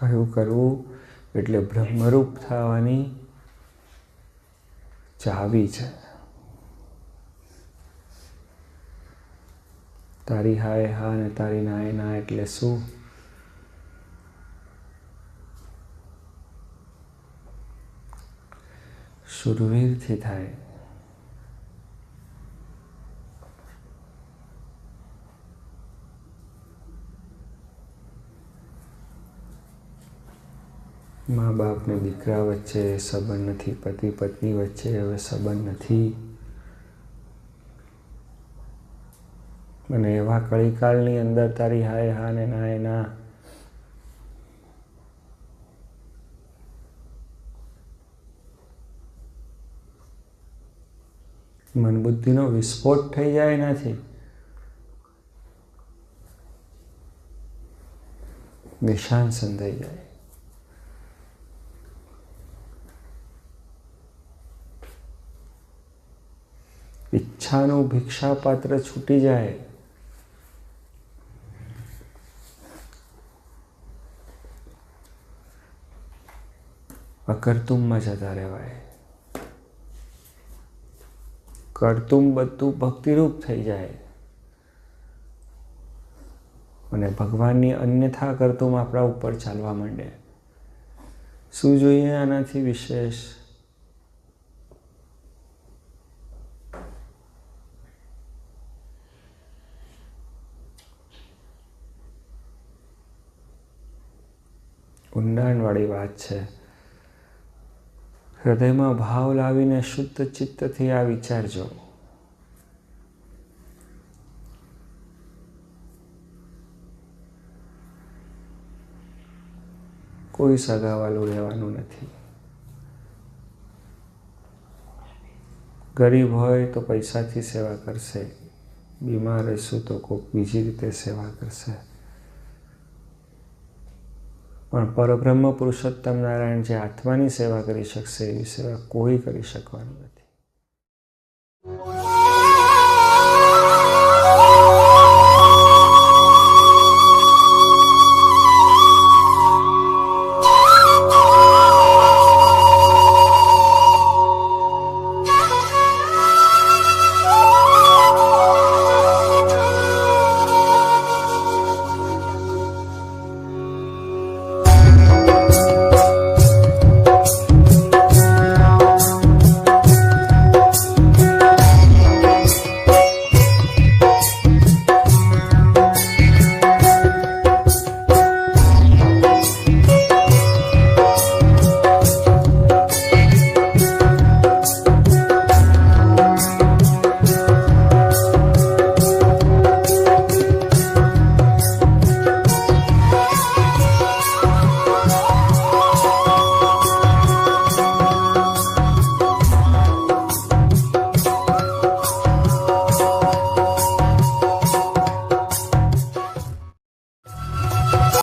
કયું કરવું એટલે બ્રહ્મરૂપ થવાની ચાવી છે. તારી હાય હા ને તારી નાય ના એટલે શું? શુરવીરથી થાય. મા બાપ ને દીકરા વચ્ચે સંબંધ નથી, પતિ પત્ની વચ્ચે હવે સંબંધ નથી. અને એવા કળીકાળની અંદર તારી હાય હા ને ના. મન બુદ્ધિનો વિસ્ફોટ થઈ જાય નથી નિશાન સંધાઈ જાય. ઈચ્છાનું ભિક્ષાપાત્ર છૂટી જાય. અકર્તુમમાં જતા રહેવાય. કરતુમ બધું ભક્તિરૂપ થઈ જાય. અને ભગવાનની અન્યથા કરતુમ આપણા ઉપર ચાલવા માંડે. શું જોઈએ આનાથી વિશેષ? ઊંડાણવાળી વાત છે. હૃદયમાં ભાવ લાવીને શુદ્ધ ચિત્તથી આ વિચારજો કોઈ સગાવાલું રહેવાનું નથી. ગરીબ હોય તો પૈસાથી સેવા કરશે. બીમાર હશું તો કોઈક બીજી રીતે સેવા કરશે. પણ પરબ્રહ્મ પુરુષોત્તમ નારાયણ જે આત્માની સેવા કરી શકશે એવી સેવા કોઈ કરી શકવાનું નથી.